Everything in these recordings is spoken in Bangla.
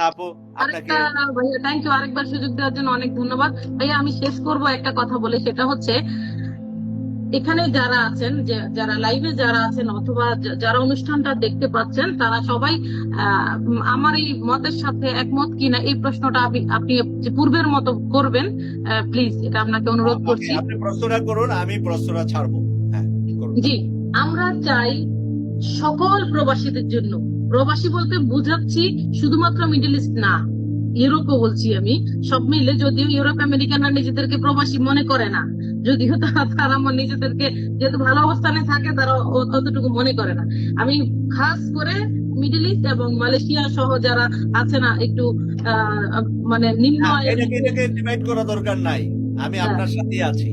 আপু আপনাকে আরেকটা ভাইয়া থ্যাংক ইউ আরেকবার সুযোগ দেওয়ার জন্য অনেক ধন্যবাদ। ভাইয়া আমি শেষ করব একটা কথা বলে সেটা হচ্ছে এখানে যারা আছেন যারা লাইভে যারা আছেন অথবা যারা অনুষ্ঠানটা দেখতে পাচ্ছেন তারা সবাই আমার এই মতের সাথে একমত কিনা এই প্রশ্নটা আপনি আপনি পূর্বের মতো করবেন প্লিজ এটা আপনাকে অনুরোধ করছি। আপনি প্রশ্নটা করুন আমি প্রশ্নটা ছাড়বো। হ্যাঁ জি আমরা চাই সকল প্রবাসীদের জন্য প্রবাসী বলতে বুঝাচ্ছি শুধুমাত্র মিডল ইস্ট না ইউরোপও বলছি আমি। সব মিলে যদিও ইউরোপ আমেরিকানরা নিজেদেরকে প্রবাসী মনে করে না যদিও তারা নিজেদেরকে যেহেতু ভালো অবস্থানে থাকে তারা অতটুকু মনে করে না। আমি খাস করে মিডল ইস্ট এবং মালয়েশিয়া সহ যারা আছে না একটু মানে নিম্ন এটাকে এটাকে ডিভাইড করা দরকার নাই। আমি হ্যাঁ। আপনার সাথেই আছি।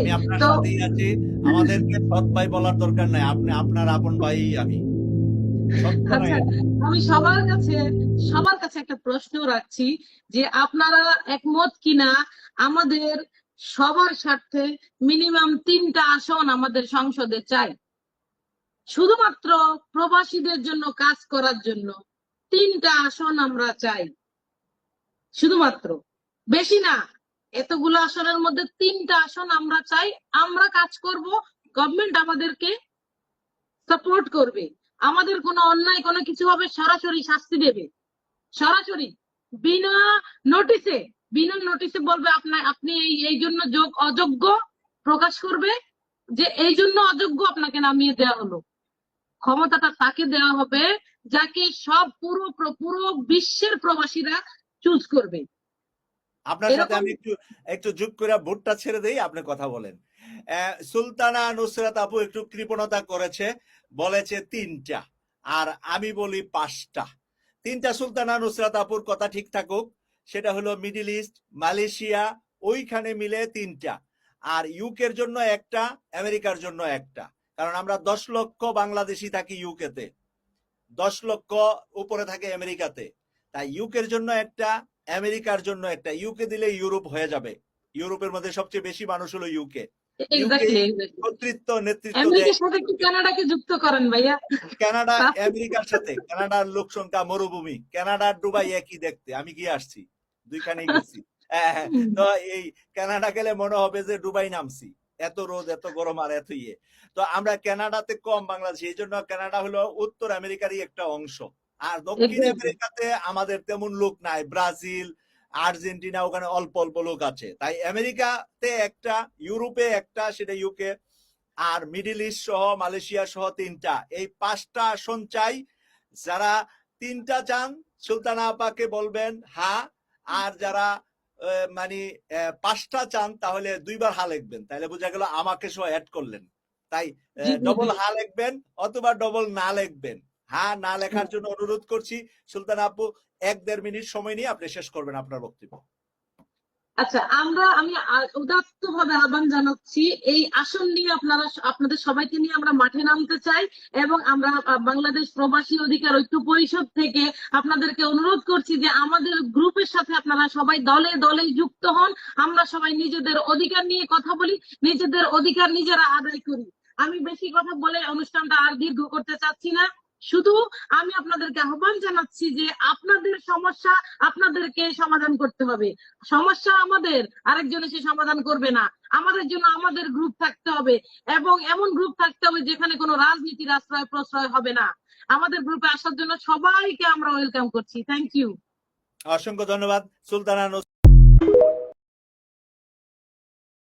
আমি আপনার সাথেই আছি। আমাদেরকে সৎ ভাই বলার দরকার নাই। আপনি আপনার আপন ভাই আমি। আচ্ছা আমি সবার কাছে সবার কাছে একটা প্রশ্ন রাখছি যে আপনারা একমত কিনা? আমাদের সবার স্বার্থে মিনিমাম তিনটা আসন আমাদের সংসদে চাই। শুধুমাত্র প্রবাসীদের জন্য কাজ করার জন্য তিনটা আসন আমরা চাই। শুধুমাত্র। বেশি না, এতগুলো আসনের মধ্যে তিনটা আসন আমরা চাই। আমরা কাজ করব গভর্নমেন্ট আমাদেরকে সাপোর্ট করবে। আমাদের কোনো অন্যায় কোনো কিছু হবে, সরাসরি শাস্তি দেবে। সরাসরি। বিনা নোটিসে বিনা নোটিসে বলবে আপনার, আপনি এই এই জন্য যোগ অযোগ্য প্রকাশ করবে যে এই জন্য অযোগ্য আপনাকে নামিয়ে দেওয়া হলো। ক্ষমতাটা তাকে দেওয়া হবে যাকে সব পুরো পুরো বিশ্বের প্রবাসীরা চুজ করবে। আপনার সাথে আমি একটু একটু যোগ করে ভোটটা ছেড়ে দেই আপনি কথা বলেন। সুলতানা নুসরাত আপু একটু কৃপণতা করেছে বলেছে তিনটা আর আমি বলি পাঁচটা। তিনটা সুলতানা নুসরাত আপুর কথা ঠিক থাকুক সেটা হলো মিডিল ইস্ট মালয়েশিয়া ওইখানে মিলে তিনটা আর ইউকের জন্য একটা আমেরিকার জন্য একটা। কারণ আমরা দশ লক্ষ বাংলাদেশি থাকি ইউকেতে দশ লক্ষ উপরে থাকে আমেরিকাতে। তাই ইউকের জন্য একটা আমেরিকার জন্য একটা ইউকে দিলে ইউরোপ হয়ে যাবে। ইউরোপের মধ্যে সবচেয়ে বেশি মানুষ হলো ইউকে কর্তৃত্ব নেতৃত্ব আমেরিকার সাথে যুক্ত করেন ভাইয়া। কানাডা আমেরিকার সাথে। কানাডার লোক সংখ্যা মরুভূমি। কানাডার দুবাই একই দেখতে। আমি গিয়ে আসছি। দুইখানেই গেছি। হ্যাঁ, হ্যাঁ। তো এই কানাডা গেলে মনে হবে যে দুবাই নামছি। এত রোদ এত গরম আর এত ইয়ে। তো আমরা কানাডাতে কম বাংলাদেশ। এই জন্য কানাডা হলো উত্তর আমেরিকারই একটা অংশ। আর দক্ষিণ. আমেরিকাতে আমাদের তেমন লোক নাই। ব্রাজিল আর্জেন্টিনা ওখানে অল্প অল্প লোক আছে। তাই আমেরিকাতে একটা ইউরোপে একটা সেটা ইউকে আর মিডিল ইস্ট সহ মালয়েশিয়া সহ তিনটা। এই পাঁচটা আসন চাই যারা তিনটা চান সুলতানা আপাকে বলবেন হা আর যারা মানে পাঁচটা চান তাহলে দুইবার হা লিখবেন। তাহলে বোঝা গেল আমাকে সহ অ্যাড করলেন। তাই ডবল হা লিখবেন অথবা ডবল না লিখবেন। হা না লেখার জন্য অনুরোধ করছি। সুলতানা আপু এক দেড় মিনিট সময় নিয়ে আপনি শেষ করবেন আপনার বক্তব্য। আচ্ছা আমরা, আমি উদাত্ত ভাবে আহ্বান জানাচ্ছি, এই আসন নিয়ে আপনারা আপনাদের সবাইকে নিয়ে আমরা মাঠে নামতে চাই এবং আমরা বাংলাদেশ প্রবাসী অধিকার ঐক্য পরিষদ থেকে আপনাদেরকে অনুরোধ করছি যে আমাদের গ্রুপের সাথে আপনারা সবাই দলে দলে যুক্ত হন। আমরা সবাই নিজেদের অধিকার নিয়ে কথা বলি, নিজেদের অধিকার নিজেরা আদায় করি। আমি বেশি কথা বলে অনুষ্ঠানটা আর দীর্ঘ করতে চাচ্ছি না। শুধু আমি আপনাদেরকে আহ্বান জানাচ্ছি যে আপনাদের সমস্যা আপনাদেরকে সমাধান করতে হবে। সমস্যা আমাদের, আরেকজন এসে সমাধান করবে না। আমাদের জন্য আমাদের গ্রুপ থাকতে হবে এবং এমন গ্রুপ থাকতে হবে যেখানে কোনো রাজনীতির আশ্রয় প্রশ্রয় হবে না। আমাদের গ্রুপে আসার জন্য সবাইকে আমরা ওয়েলকাম করছি। থ্যাংক ইউ অসংখ্য ধন্যবাদ। সুলতানা